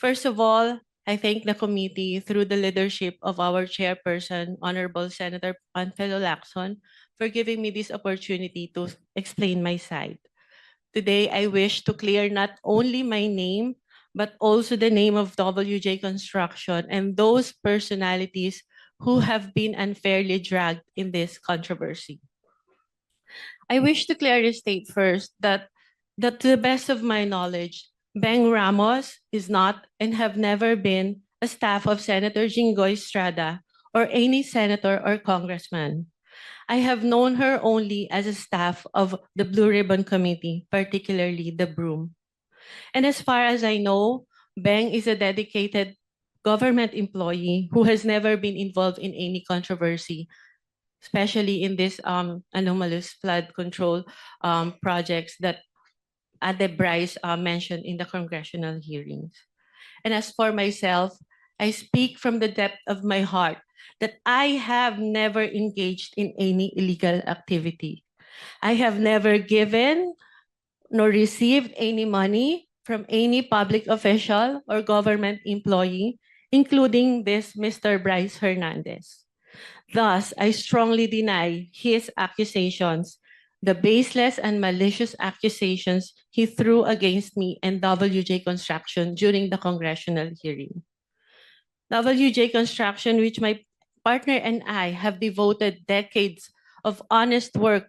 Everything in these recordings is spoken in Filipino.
First of all, I thank the committee through the leadership of our chairperson, Honorable Senator Panfilo Lacson, for giving me this opportunity to explain my side. Today, I wish to clear not only my name, but also the name of WJ Construction and those personalities who have been unfairly dragged in this controversy. I wish to clearly state first that, that to the best of my knowledge, Beng Ramos is not and have never been a staff of Senator Jinggoy Estrada or any senator or congressman. I have known her only as a staff of the Blue Ribbon Committee, particularly the Broom. And as far as I know, Beng is a dedicated government employee who has never been involved in any controversy, especially in this um, anomalous flood control um, projects that Ade Bryce uh, mentioned in the congressional hearings. And as for myself, I speak from the depth of my heart that I have never engaged in any illegal activity. I have never given nor received any money from any public official or government employee, including this Mr. Bryce Hernandez. Thus, I strongly deny his accusations, the baseless and malicious accusations he threw against me and WJ Construction during the congressional hearing. WJ Construction, which my partner and I have devoted decades of honest work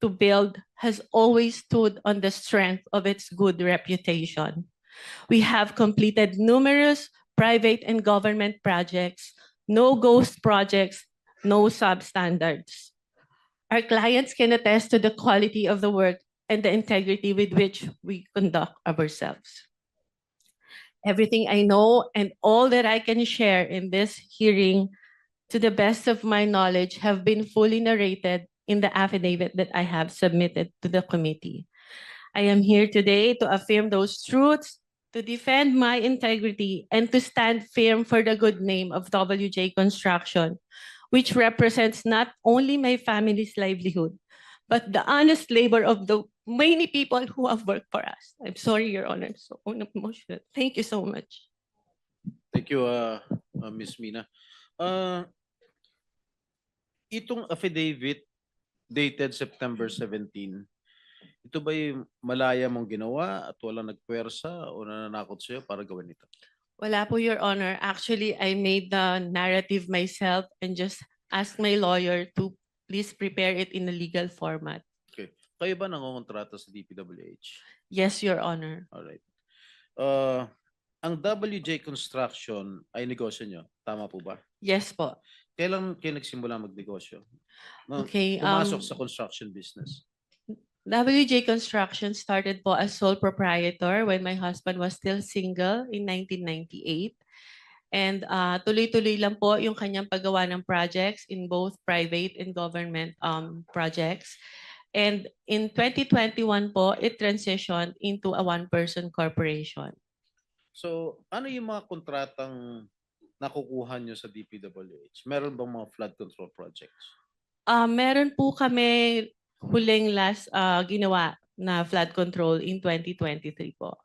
to build, has always stood on the strength of its good reputation. We have completed numerous private and government projects, no ghost projects, no substandards. Our clients can attest to the quality of the work and the integrity with which we conduct ourselves. Everything I know and all that I can share in this hearing, to the best of my knowledge, have been fully narrated in the affidavit that I have submitted to the committee. I am here today to affirm those truths, to defend my integrity, and to stand firm for the good name of WJ Construction, which represents not only my family's livelihood, but the honest labor of the many people who have worked for us. I'm sorry, Your Honor, so emotional. Thank you so much. Thank you, uh, uh, Ms. Mina. Uh, itong affidavit dated September 17, ito ba yung malaya mong ginawa at walang nagpwersa o nananakot sa'yo para gawin ito? Wala po, Your Honor. Actually, I made the narrative myself and just asked my lawyer to please prepare it in a legal format. Kayo ba nangongontrata sa DPWH? Yes, Your Honor. Alright. Uh, ang WJ Construction ay negosyo nyo. Tama po ba? Yes po. Kailan kayo nagsimula magnegosyo? No, Okay. Pumasok Um, sa construction business. WJ Construction started po as sole proprietor when my husband was still single in 1998. And uh, tuloy-tuloy lang po yung kanyang paggawa ng projects in both private and government um, projects. And in 2021 po, it transitioned into a one-person corporation. So, ano yung mga kontratang nakukuha nyo sa DPWH? Meron bang mga flood control projects? Ah, meron po kami huling last ah, ginawa na flood control in 2023 po.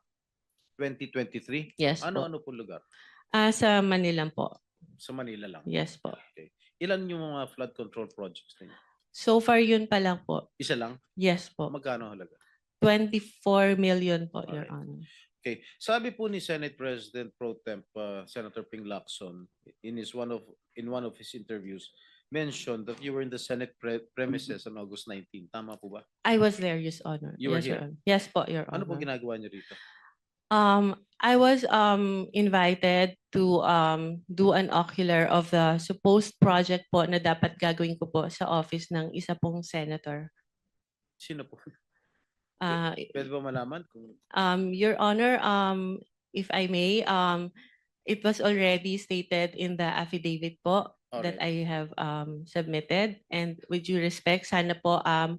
2023? Yes po. Ano-ano po lugar? Ah, sa Manila po. Sa Manila lang. Yes po. Ilan yung mga flood control projects ninyo? So far yun pa lang po. Isa lang? Yes po. Magkano halaga? 24 million po, Your Alright. Honor. Okay. Sabi po ni Senate President Pro Temp uh, Senator Ping Lacson in his one of in one of his interviews mentioned that you were in the Senate pre- premises on August 19. Tama po ba? I was there, Your Honor. You were yes, Your here? Honor. Yes po, Your Ano po Honor. ginagawa niyo rito? Um, I was um invited to um do an ocular of the supposed project po na dapat gagawin ko po sa office ng isa pong senator. Sino po? Ah, Pwede ba malaman kung Um, Your Honor, um, if I may, um, it was already stated in the affidavit po that. I have um, submitted. And with due respect, sana po um,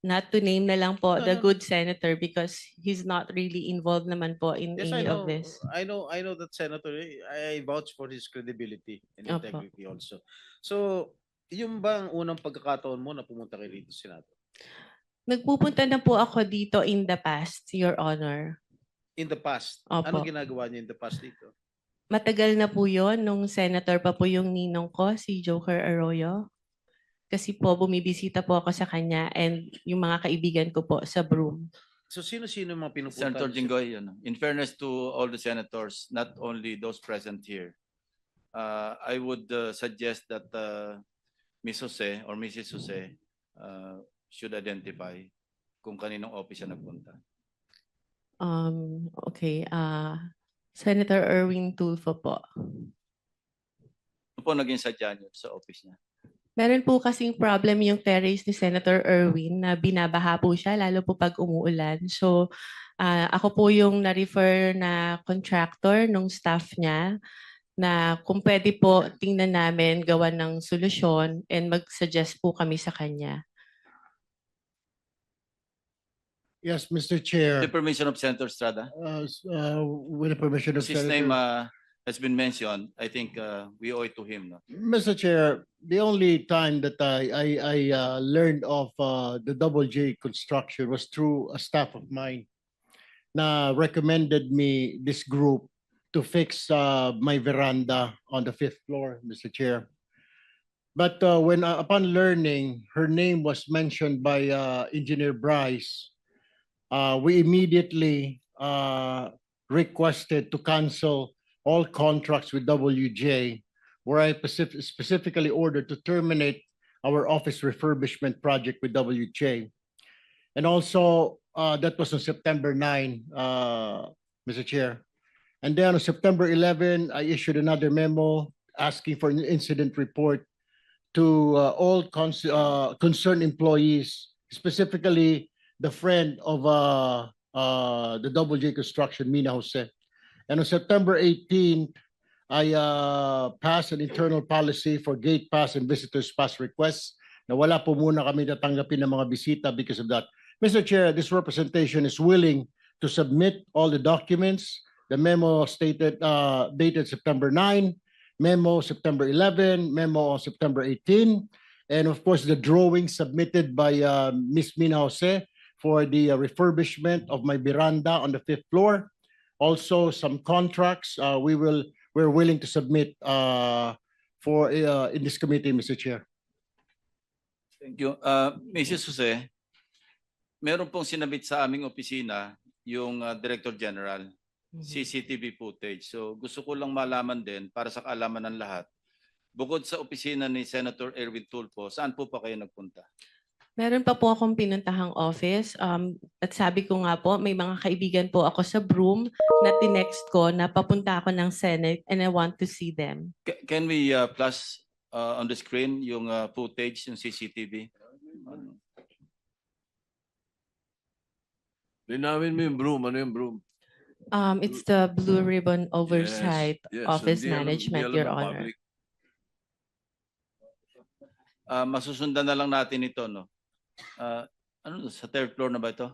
not to name na lang po No, the no. good senator because he's not really involved naman po in Yes, I any know. of this. I know. I know that Senator. eh, I vouch for his credibility and Opo. integrity also. So, yung ba ang unang pagkakataon mo na pumunta kay rito sa Senado? Nagpupunta na po ako dito in the past, Your Honor. in the past. Opo. Anong ginagawa niya in the past dito? Matagal na po yon nung senator pa po yung ninong ko, si Joker Arroyo. Kasi po, bumibisita po ako sa kanya and yung mga kaibigan ko po sa Broome. So sino-sino yung mga pinupuntahan? Senator? Jinggoy, ano, in fairness to all the senators, not only those present here, uh, I would uh, suggest that uh, Ms. Jose or Mrs. Jose uh, should identify kung kaninong office siya nagpunta. Um, okay, ah Senator Erwin Tulfo po. Ano po naging sadya niyo sa office niya? Meron po kasing problem yung terrace ni Senator Erwin na binabaha po siya, lalo po pag umuulan. So, ah, ako po yung na-refer na contractor nung staff niya na kung pwede po tingnan namin gawa ng solusyon and mag-suggest po kami sa kanya. Yes, Mr. Chair. The permission of Senator Estrada? Uh, s- uh, With the permission of His name uh, has been mentioned. I think uh, we owe it to him. No? Mr. Chair, the only time that I, I, I uh, learned of uh, the Double J construction was through a staff of mine na recommended me this group to fix uh, my veranda on the fifth floor, Mr. Chair. But uh, when, uh, upon learning, her name was mentioned by uh, Engineer Bryce, uh, we immediately uh, requested to cancel all contracts with WJ where I specif- specifically ordered to terminate our office refurbishment project with WJ. And also, uh, that was on September 9, uh, Mr. Chair. And then on September 11, I issued another memo asking for an incident report to uh, all cons- uh, concerned employees, specifically the friend of uh, uh, the WJ Construction, Mina Jose. And on September 18, I uh, passed an internal policy for gate pass and visitors pass requests na wala po muna kami tatanggapin ng mga bisita because of that. Mr. Chair, this representation is willing to submit all the documents. The memo stated, uh, dated September 9, memo September 11, memo September 18, and of course, the drawing submitted by uh, Ms. Mina Jose for the uh, refurbishment of my veranda on the fifth floor. Also, some contracts, uh, we will, we're willing to submit uh, for, uh, in this committee, Mr. Chair. Thank you. Uh, Mrs. Jose, meron pong sinabit sa aming opisina yung uh, Director General, Mhm. CCTV footage. So gusto ko lang malaman din para sa kaalaman ng lahat. Bukod sa opisina ni Senator Erwin Tulfo, saan po pa kayo nagpunta? Meron pa po akong pinuntahang office. Um, at sabi ko nga po, may mga kaibigan po ako sa Broome na tinext ko na papunta ako ng Senate and I want to see them. Ca- Can we uh, flash uh, on the screen yung uh, footage, yung CCTV? Ano? Linawin mo yung broom. Ano yung broom? Um, it's the Blue Ribbon Oversight Yes, Office hindi alam- Management, hindi alam Your ng Honor. public. Uh, masusundan na lang natin ito, no? Uh, ano, sa third floor na ba ito?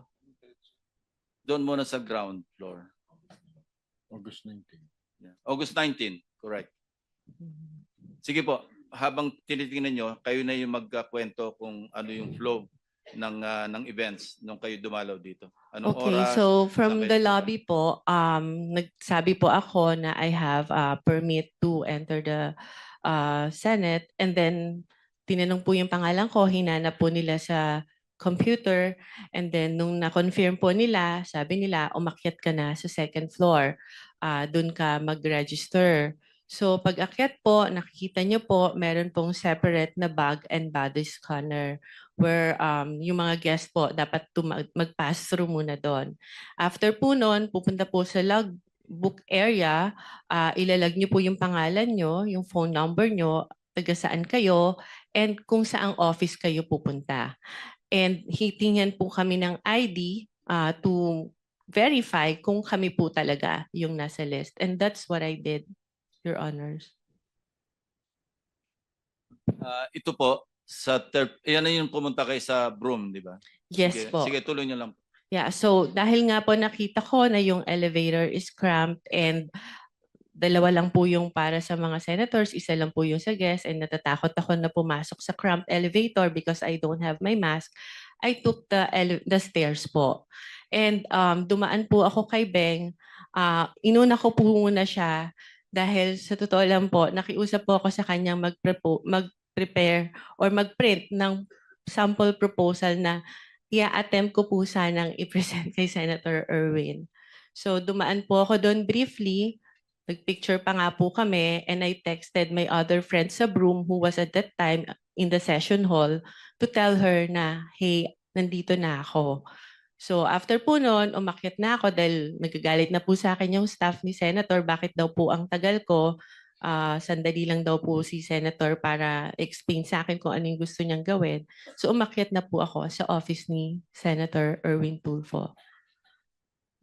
Doon muna sa ground floor. August 19. Yeah. August 19, correct. Sige po, habang tinitingnan nyo, kayo na yung magkakwento kung ano yung flow ng ah, ng events nung kayo dumalaw dito. Anong Okay, oras? so from the lobby po, um, nagsabi po ako na I have a permit to enter the uh, Senate and then tinanong po yung pangalan ko, hinanap po nila sa computer and then nung na-confirm po nila, sabi nila, umakyat ka na sa second floor. Ah, doon ka mag-register. So pag akyat po, nakikita nyo po, meron pong separate na bag and body scanner where um, yung mga guest po dapat mag-pass through muna doon. After po noon, pupunta po sa logbook area, ah, ilalag nyo po yung pangalan nyo, yung phone number nyo, taga saan kayo, and kung saang office kayo pupunta. And hitingnan po kami ng ID ah, to verify kung kami po talaga yung nasa list. And that's what I did, Your Honors. Ah, ito po, sa third, yan na yung pumunta kayo sa broom, di ba? Yes sige, po. Sige, tuloy nyo lang. Yeah, so dahil nga po nakita ko na yung elevator is cramped and dalawa lang po yung para sa mga senators, isa lang po yung sa guests and natatakot ako na pumasok sa cramped elevator because I don't have my mask. I took the the stairs po. And um, dumaan po ako kay Beng. Ah, inuna ko po muna siya dahil sa totoo lang po, nakiusap po ako sa mag-prepo- mag-prepare or mag-print ng sample proposal na i-attempt ko po sanang i-present kay Senator Erwin. So dumaan po ako doon briefly. Nagpicture pa nga po kami and I texted my other friend sa Broom who was at that time in the session hall to tell her na, hey, nandito na ako. So after po noon, umakyat na ako dahil nagagalit na po sa akin yung staff ni Senator. Bakit daw po ang tagal ko? Ah, sandali lang daw po si Senator para explain sa akin kung ano yung gusto niyang gawin. So umakyat na po ako sa office ni Senator Erwin Tulfo.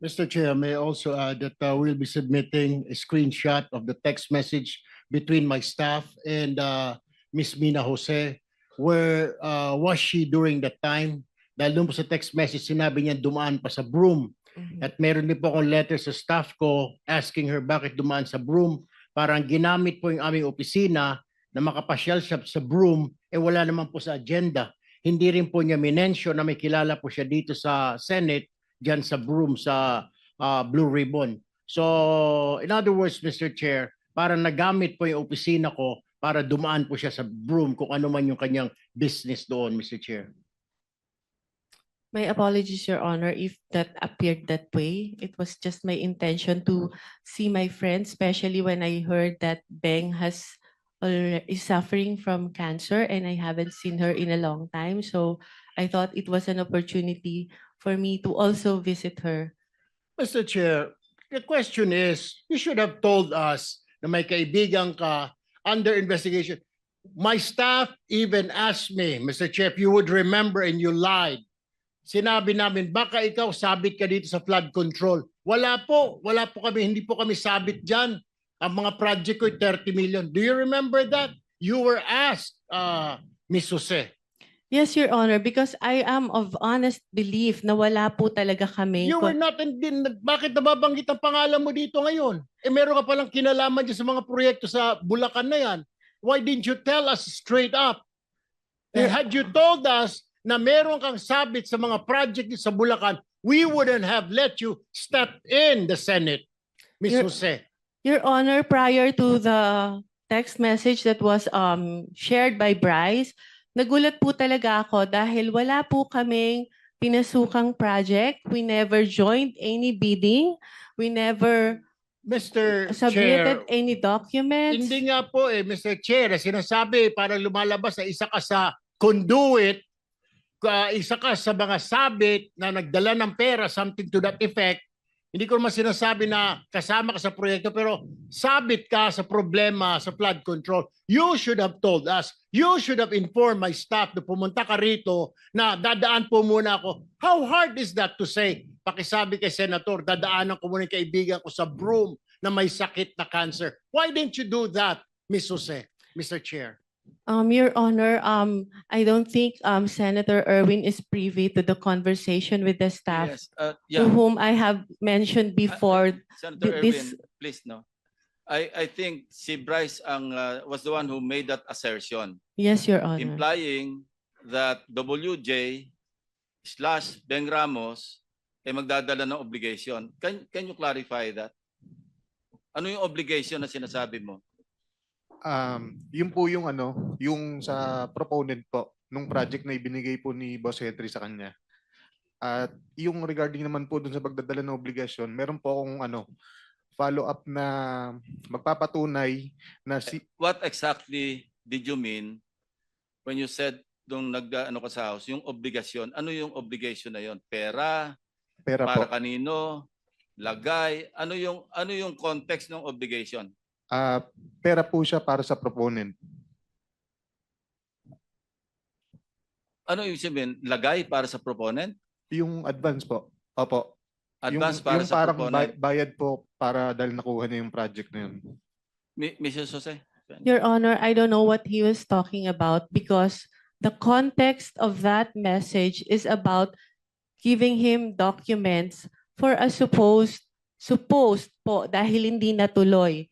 Mr. Chair, may I also add that uh, we'll be submitting a screenshot of the text message between my staff and uh, Miss Mina Jose. Where uh, was she during that time? Dahil doon po sa text message, sinabi niya dumaan pa sa broom. At meron din po akong letter sa staff ko asking her bakit dumaan sa broom. Parang ginamit po yung aming opisina na makapasyal siya sa broom, eh wala naman po sa agenda. Hindi rin po niya minensyon na may kilala po siya dito sa Senate dyan sa broom sa ah, Blue Ribbon. So, in other words, Mr. Chair, parang nagamit po yung opisina ko para dumaan po siya sa broom kung ano man yung kanyang business doon, Mr. Chair. My apologies, Your Honor, if that appeared that way. It was just my intention to see my friend, especially when I heard that Beng has alre- is suffering from cancer and I haven't seen her in a long time. So I thought it was an opportunity for me to also visit her. Mr. Chair, the question is, you should have told us na may kaibigan ka under investigation. My staff even asked me, Mr. Chair, if you would remember and you lied. Sinabi namin, baka ikaw sabit ka dito sa flood control. Wala po, wala po kami, hindi po kami sabit dyan. Ang mga project ko, 30 million. Do you remember that? You were asked, uh, Miss Jose. Yes, Your Honor, because I am of honest belief na wala po talaga kami. You were not, in, din, bakit nababanggit ang pangalan mo dito ngayon? Eh meron ka palang kinalaman dyan sa mga proyekto sa Bulacan na yan. Why didn't you tell us straight up? And had you told us na meron kang sabit sa mga project sa Bulacan, we wouldn't have let you step in the Senate, Ms. Your- Jose. Your Honor, prior to the text message that was um, shared by Bryce, nagulat po talaga ako dahil wala po kaming pinasukang project. We never joined any bidding. We never Mr. Chair, submitted any documents. hindi nga po eh, Mr. Chair, sinasabi para lumalabas na isa ka sa conduit, isa ka sa mga sabit na nagdala ng pera, something to that effect. Hindi ko naman sinasabi na kasama ka sa proyekto, pero sabit ka sa problema sa flood control. You should have told us. You should have informed my staff na pumunta ka rito na dadaan po muna ako. How hard is that to say? Pakisabi kay Senator, dadaanan ko muna yung kaibigan ko sa broom na may sakit na cancer. Why didn't you do that, Ms. Jose, Mr. Chair? Um, Your Honor, um, I don't think um, Senator Erwin is privy to the conversation with the staff Yes, uh, to yeah, whom I have mentioned before. Senator th- this- Erwin, please, no. I, I think si Bryce ang, uh, was the one who made that assertion, Yes, Your Honor. implying that WJ slash Beng Ramos ay magdadala ng obligation. Can, can you clarify that? Ano yung obligation na sinasabi mo? Um, yun po yung ano, yung sa proponent po nung project na ibinigay po ni Boss Henry sa kanya. At yung regarding naman po dun sa pagdadala ng obligasyon, meron po akong ano, follow up na magpapatunay na si What exactly did you mean when you said nung nag ano ka sa house, yung obligasyon, ano yung obligation na yon? Pera, pera po. para kanino, lagay, ano yung ano yung context ng obligation? Ah, pera po siya para sa proponent. Ano yung sabihin? Lagay para sa proponent? Yung advance po. Opo. Advance yung, para yung sa parang proponent? bay- bayad po para dahil nakuha niya yung project na yun. Mi- Mrs. Jose? Your Honor, I don't know what he was talking about because the context of that message is about giving him documents for a supposed, supposed po, dahil hindi natuloy,